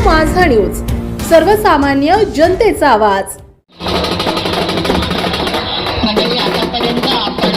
माझा न्यूज. सर्वसामान्य जनतेचा आवाज. मंडळी आतापर्यंत आपण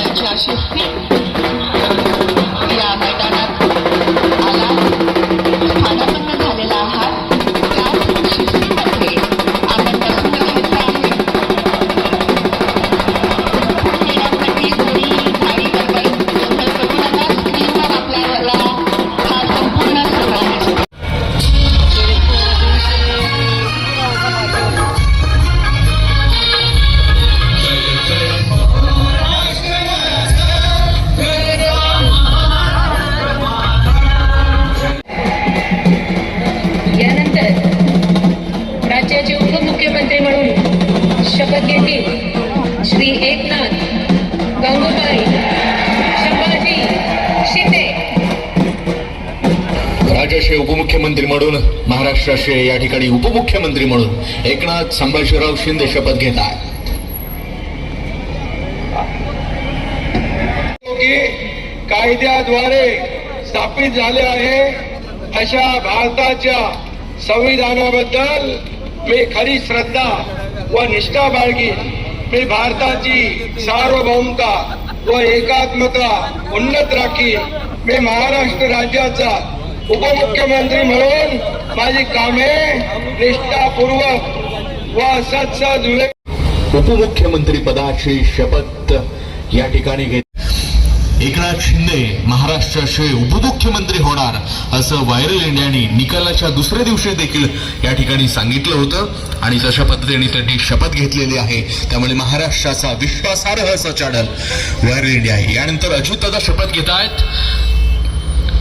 शपथ घेतील श्री एकनाथ गंगूबाई संभाजी शिंदे. राज्याचे उपमुख्यमंत्री म्हणून महाराष्ट्राचे या ठिकाणी उपमुख्यमंत्री म्हणून एकनाथ संभाजीराव शिंदे शपथ घेत आहेत. की कायद्याद्वारे स्थापित झाले आहे अशा भारताच्या संविधानाबद्दल मी खरी श्रद्धा व निष्ठा बाळगी मी भारताची सार्वभौमता व एकात्मता उन्नत राखी मी महाराष्ट्र राज्याचा उपमुख्यमंत्री म्हणून माझी कामे निष्ठापूर्वक व सत्सद उपमुख्यमंत्री पदाची शपथ या ठिकाणी घेत एकनाथ शिंदे महाराष्ट्राचे उपमुख्यमंत्री होणार असं व्हायरल इंडियाने निकालाच्या दुसऱ्या दिवशी देखील या ठिकाणी सांगितलं होतं. आणि जशा पद्धतीने त्यांनी शपथ घेतलेली आहे त्यामुळे महाराष्ट्राचा विश्वासार्ह असं चॅनल व्हायरल इंडिया आहे. यानंतर अजितदादा शपथ घेत आहेत.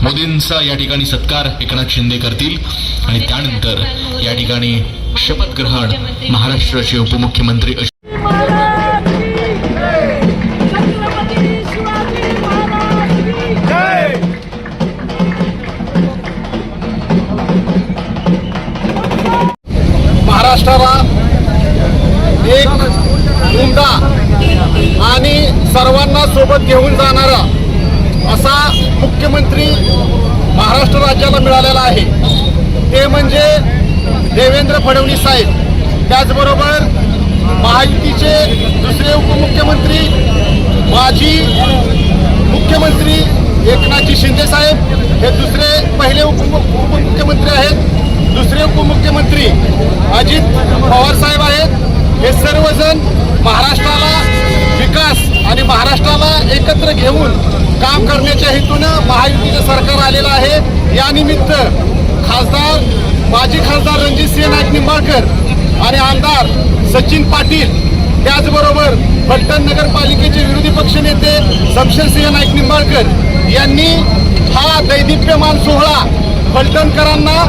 मोदींचा या ठिकाणी सत्कार एकनाथ शिंदे करतील. आणि त्यानंतर या ठिकाणी शपथ ग्रहण महाराष्ट्राचे उपमुख्यमंत्री सोबत घेऊन जाणारा असा मुख्यमंत्री महाराष्ट्र राज्याला मिळालेला आहे. ते म्हणजे देवेंद्र फडणवीस साहेब. त्याचबरोबर महायुतीचे दुसरे उपमुख्यमंत्री माजी मुख्यमंत्री एकनाथजी शिंदे साहेब हे दुसरे पहिले उपमुख्यमंत्री आहेत. दुसरे उपमुख्यमंत्री अजित पवार साहेब आहेत. हे सर्वजण महाराष्ट्राला विकास आणि महाराष्ट्राला एकत्र घेऊन काम करण्याच्या हेतूनं महायुतीचं सरकार आलेलं आहे. यानिमित्त खासदार माजी खासदार रणजित सिंह नाईक निंबाळकर आणि आमदार सचिन पाटील त्याचबरोबर फलटण नगरपालिकेचे विरोधी पक्षनेते शमशेरसिंह नाईक निंबाळकर यांनी हा दैदिप्यमान सोहळा फलटणकरांना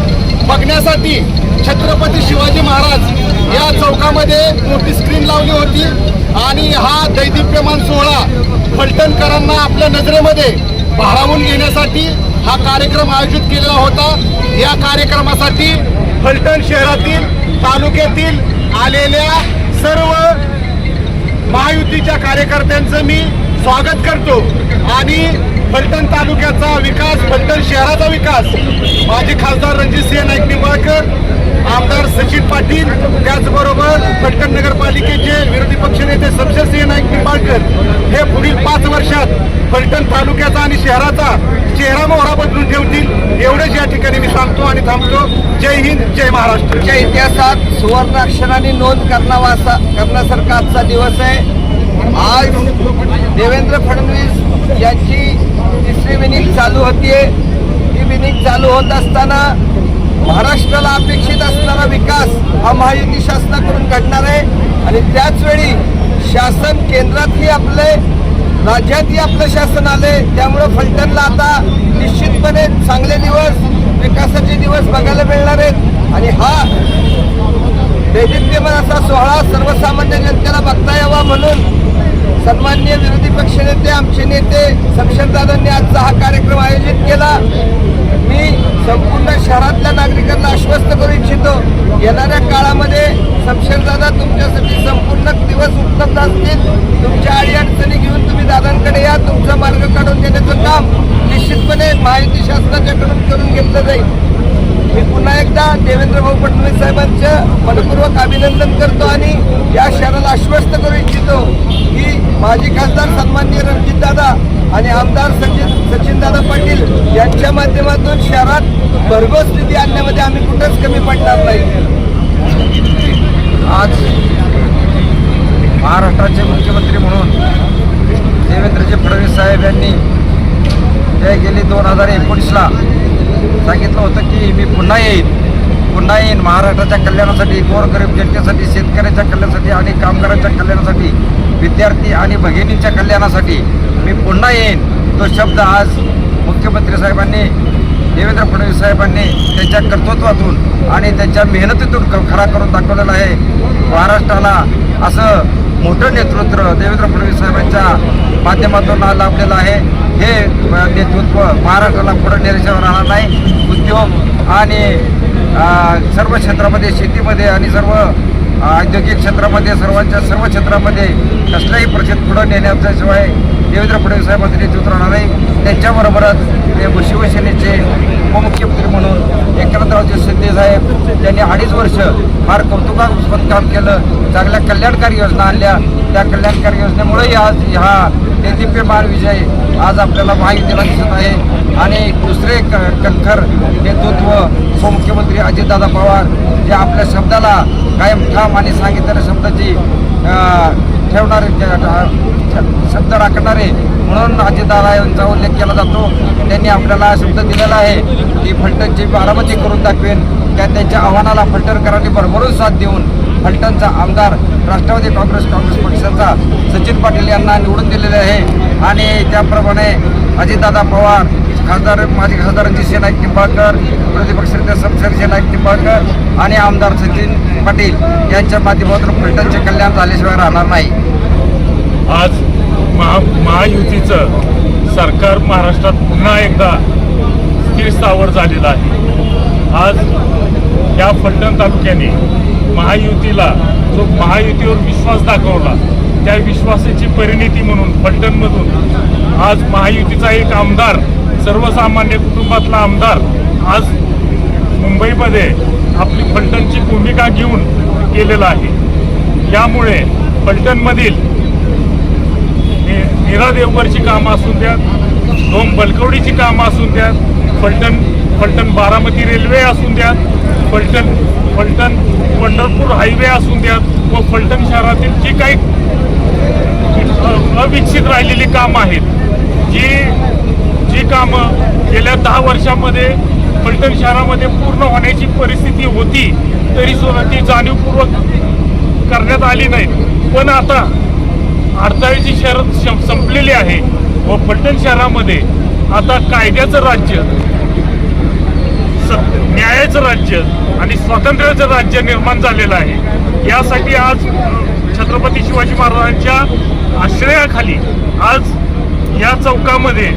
बघण्यासाठी छत्रपती शिवाजी महाराज या चौकामध्ये मोठी स्क्रीन लावली होती. आणि हा दैदिप्यमान सोहळा फलटणकरांना आपल्या नजरेमध्ये भारावून घेण्यासाठी हा कार्यक्रम आयोजित केलेला होता. या कार्यक्रमासाठी फलटण शहरातील तालुक्यातील आलेल्या सर्व महायुतीच्या कार्यकर्त्यांचं मी स्वागत करतो. आणि फलटण तालुक्याचा विकास फलटण शहराचा विकास माजी खासदार रणजितसिंह नाईक निंबाळकर आमदार सचिन पाटील त्याचबरोबर फलटण नगरपालिकेचे विरोधी पक्षनेते शमशेरसिंह नाईक निंबाळकर. हे पुढील पाच वर्षात फलटण तालुक्याचा आणि शहराचा चेहरा मोहरा बदलून ठेवतील. एवढेच या ठिकाणी मी सांगतो आणि थांबतो. जय हिंद जय महाराष्ट्र. च्या इतिहासात सुवर्णाक्षराने नोंद करणावा असा करण्यासारखा आजचा दिवस आहे. आज देवेंद्र फडणवीस यांची तिसरी विनिंग चालू होतीये. ही विनिंग चालू होत असताना महाराष्ट्राला अपेक्षित असणारा विकास हा महायुती शासनाकडून घडणार आहे. आणि त्याचवेळी शासन केंद्रातही आपले राज्यातही आपलं शासन आले त्यामुळं फलटणला आता निश्चितपणे चांगले दिवस विकासाचे दिवस बघायला मिळणार आहेत. आणि हा दैदिप्यमान असा सोहळा सर्वसामान्य जनतेला बघता यावा म्हणून सन्माननीय विरोधी पक्षनेते आमचे नेते शमशेरदादांनी आजचा हा कार्यक्रम आयोजित केला. मी संपूर्ण शहरातल्या नागरिकांना आश्वस्त करू इच्छितो येणाऱ्या काळामध्ये शमशेरदादा तुमच्यासाठी संपूर्ण दिवस उपलब्ध असतील. तुमच्या अडीअडचणी घेऊन तुम्ही दादांकडे या. तुमचा मार्ग काढून देण्याचं काम निश्चितपणे माहिती शासनाच्याकडून करून घेतलं जाईल. मी पुन्हा एकदा देवेंद्र भाऊ फडणवीस साहेबांचं मनपूर्वक अभिनंदन करतो आणि या शहराला आश्वस्त करू इच्छितो की माजी खासदार सन्माननीय रणजितदादा आणि आमदार सचिन सचिनदादा पाटील यांच्या माध्यमातून शहरात भरघोस निधी आणण्यामध्ये आम्ही कुठंच कमी पडणार नाही. आज महाराष्ट्राचे मुख्यमंत्री म्हणून देवेंद्रजी फडणवीस साहेब यांनी ते गेली दोन हजार एकोणीसला सांगितलं होतं की मी पुन्हा येईन. पुन्हा येईन. महाराष्ट्राच्या कल्याणासाठी गोरगरीब जनतेसाठी शेतकऱ्याच्या कल्याणासाठी आणि कामगारांच्या कल्याणासाठी विद्यार्थी आणि भगिनींच्या कल्याणासाठी मी पुन्हा येईन. तो शब्द आज मुख्यमंत्री साहेबांनी देवेंद्र फडणवीस साहेबांनी त्यांच्या कर्तृत्वातून आणि त्यांच्या मेहनतीतून खरा करून दाखवलेला आहे. महाराष्ट्राला असं मोठं नेतृत्व देवेंद्र फडणवीस साहेबांच्या माध्यमातून लाभलेलं आहे. हे नेतृत्व महाराष्ट्राला पुढं नेल्याशिवाय राहणार नाही. उद्योग आणि सर्व क्षेत्रामध्ये शेतीमध्ये आणि सर्व औद्योगिक क्षेत्रामध्ये सर्वांच्या सर्व क्षेत्रामध्ये कसल्याही परिषद पुढं नेण्याच्याशिवाय देवेंद्र फडणवीस साहेबांचं नेतृत्व राहणार आहे त्यांच्याबरोबरच ते शिवसेनेचे उपमुख्यमंत्री म्हणून एकनाथरावजी शिंदे साहेब त्यांनी अडीच वर्ष फार कौतुकास्पद काम केलं. चांगल्या कल्याणकारी योजना आणल्या. त्या कल्याणकारी योजनेमुळेही आज हा मार विजय आज आपल्याला माहितीला दिसत आहे. आणि दुसरे क कणखर नेतृत्व उपमुख्यमंत्री अजितदादा पवार जे आपल्या शब्दाला कायम ठाम आणि सांगितलेल्या शब्दाची ठेवणारे शब्द राखणारे म्हणून अजितदादा यांचा उल्लेख केला जातो. त्यांनी आपल्याला शब्द दिलेला आहे की फलटणची बारामती करून दाखवेन. त्या त्यांच्या आव्हानाला फलटणकरांनी भरभरून साथ देऊन फलटणचा आमदार राष्ट्रवादी काँग्रेस काँग्रेस पक्षाचा सचिन पाटील यांना निवडून दिलेले आहे. आणि त्याप्रमाणे अजितदादा पवार खासदार माजी खासदारांची सेना निंबाळकर विरोधी पक्षनेते समशेर सेना निंबाळकर आणि आमदार सचिन पाटील यांच्या माध्यमातून फलटणचे कल्याण झाल्याशिवाय राहणार नाही. आज महा महायुतीचं सरकार महाराष्ट्रात पुन्हा एकदा स्थिर स्थावर झालेलं आहे. आज या फलटण तालुक्याने महायुतीला जो महायुतीवर विश्वास दाखवला त्या विश्वासाची परिणिती म्हणून फलटणमधून आज महायुतीचा एक आमदार सर्वसामान्य कुटुंबातला आमदार आज मुंबईमध्ये आपली फलटणची भूमिका घेऊन केलेला आहे. यामुळे फलटणमधील निरा नीरा देवगडची कामं असू द्यात दोन बलकवडीची कामं असू द्यात फलटण फलटण बारामती रेल्वे असू द्या फलटण फलटण पंढरपूर हायवे असून द्यात व फलटण शहरातील जी काही अविकसित राहिलेली कामं आहेत जी कामं गेल्या दहा वर्षामध्ये फलटण शहरामध्ये पूर्ण होण्याची परिस्थिती होती तरी सुद्धा ती जाणीवपूर्वक करण्यात आली नाही. पण आता अडथळ्याची शरद संपलेली आहे व फलटण शहरामध्ये आता कायद्याचं राज्य स- न्यायाचं राज्य आणि स्वातंत्र्याचं राज्य निर्माण झालेलं आहे. यासाठी आज छत्रपती शिवाजी महाराजांच्या आश्रयाखाली आज या चौकामध्ये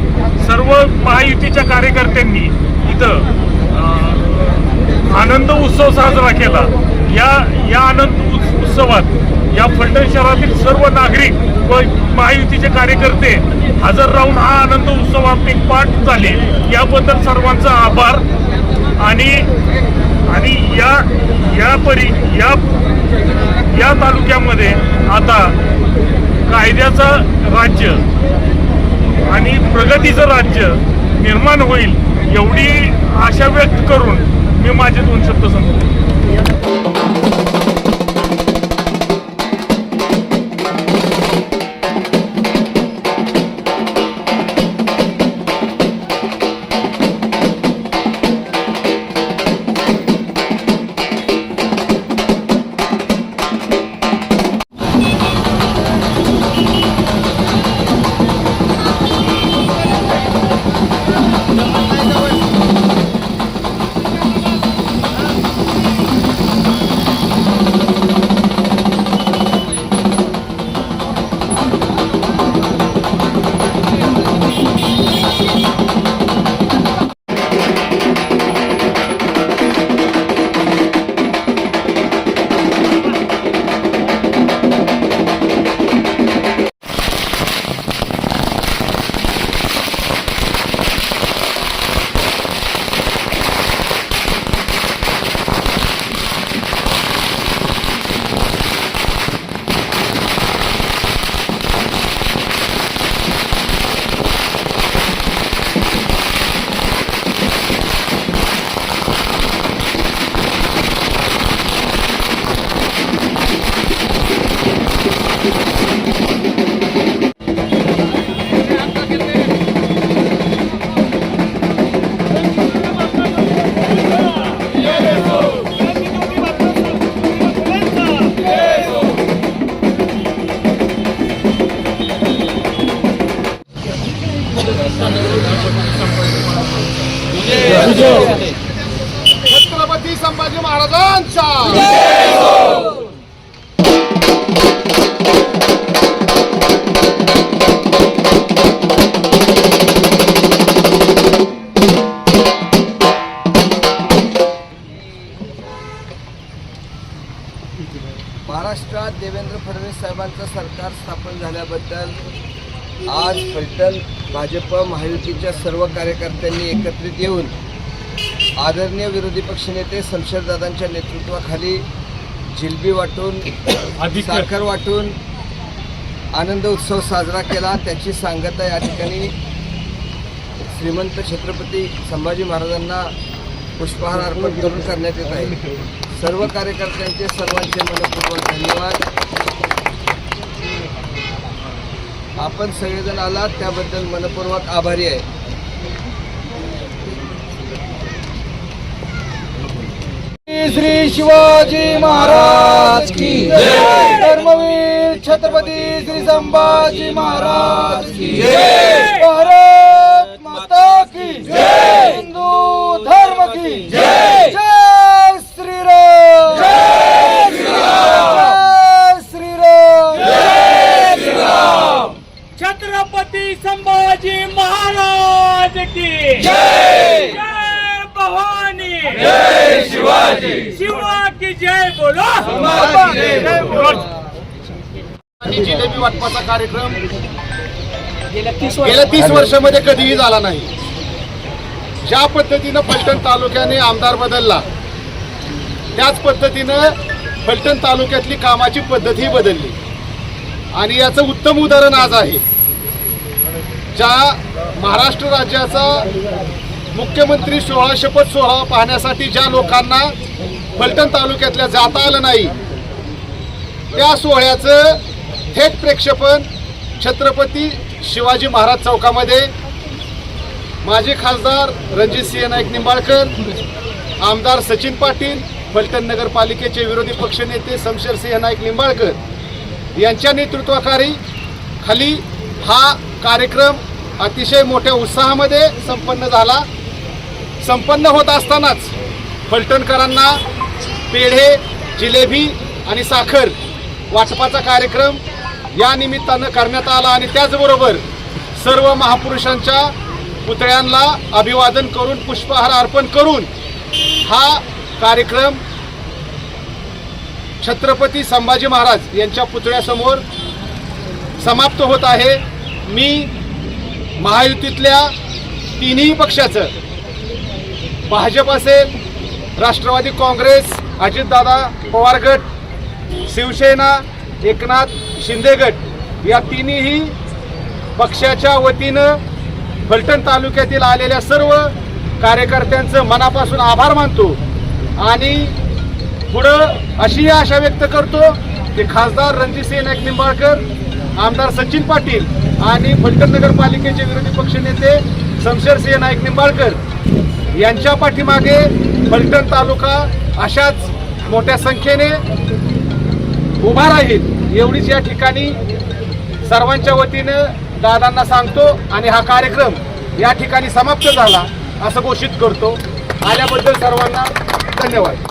सर्व महायुतीच्या कार्यकर्त्यांनी इथं आनंद उत्सव साजरा केला. या या आनंद उत्सवात या फलटण शहरातील सर्व नागरिक व महायुतीचे कार्यकर्ते हजर राहून हा आनंद उत्सवात एक पाठ झाले. याबद्दल सर्वांचा आभार. आणि आणि या या परी या या तालुक्यामध्ये आता कायद्याचं राज्य आणि प्रगतीचं राज्य निर्माण होईल एवढी आशा व्यक्त करून मी माझे दोन शब्द संपतो छत्रपती संभाजी महाराजांचा! आज फलटण भाजप महायुतीच्या सर्व कार्यकर्त्यांनी एकत्रित येऊन आदरणीय विरोधी पक्षनेते शमशेरदादांच्या नेतृत्वाखाली जिलबी वाटून साखर वाटून आनंद उत्सव साजरा केला. त्याची सांगता या ठिकाणी श्रीमंत छत्रपती संभाजी महाराजांना पुष्पहार अर्पण करून करण्यात येत आहे. सर्व कार्यकर्त्यांचे सर्वांचे मनपूर्वक धन्यवाद. आपण सगळेजण आलात त्याबद्दल मनपूर्वक आभारी आहे. श्री शिवाजी महाराज की धर्मवीर छत्रपती श्री संभाजी महाराज की भारत माता की हिंदू धर्म की जय जय श्रीराम जय श्रीराम जय श्रीराम छत्रपती संभाजी महाराज की. जय! जय भवानी. जय शिवाजी. शिवा की जय बोलो. जिलेबी वाटपाचा कार्यक्रम गेल्या तीस वर्षामध्ये कधीही झाला नाही. ज्या पद्धतीनं फलटण तालुक्याने आमदार बदलला त्याच पद्धतीनं फलटण तालुक्यातली कामाची पद्धतही बदलली. आणि याचं उत्तम उदाहरण आज आहे. ज्या महाराष्ट्र राज्याचा मुख्यमंत्री सोहळा शपथ सोहळा पाहण्यासाठी ज्या लोकांना फलटण तालुक्यातल्या जाता आलं नाही त्या सोहळ्याचं थेट प्रेक्षेपण छत्रपती शिवाजी महाराज चौकामध्ये. माजी खासदार रणजित सिंह नाईक निंबाळकर आमदार सचिन पाटील फलटण नगरपालिकेचे विरोधी पक्षनेते शमशेरसिंह नाईक निंबाळकर यांच्या नेतृत्वाखाली खाली हा कार्यक्रम अतिशय मोठ्या उत्साहामध्ये संपन्न झाला. संपन्न होत असतानाच फलटणकरांना पेढे जिलेबी आणि साखर वाटपाचा कार्यक्रम या निमित्तानं करण्यात आला आणि त्याचबरोबर सर्व महापुरुषांच्या पुतळ्यांना अभिवादन करून पुष्पहार अर्पण करून हा कार्यक्रम छत्रपती संभाजी महाराज यांच्या पुतळ्यासमोर समाप्त होत आहे. मी महायुतीतल्या तिन्ही पक्षाचं भाजप असेल राष्ट्रवादी काँग्रेस अजितदादा पवार गट शिवसेना एकनाथ शिंदे गट या तिन्ही पक्षाच्या वतीनं फलटण तालुक्यातील आलेल्या सर्व कार्यकर्त्यांचं मनापासून आभार मानतो आणि पुढं अशी आशा व्यक्त करतो की खासदार रणजितसिंह नाईक निंबाळकर आमदार सचिन पाटील आणि फलटण नगरपालिकेचे विरोधी पक्षनेते शमशेरसिंह नाईक निंबाळकर यांच्या पाठीमागे फलटण तालुका अशाच मोठ्या संख्येने उभा राहील एवढीच या ठिकाणी सर्वांच्या वतीनं दादांना सांगतो आणि हा कार्यक्रम या ठिकाणी समाप्त झाला असं घोषित करतो. आल्याबद्दल सर्वांना धन्यवाद.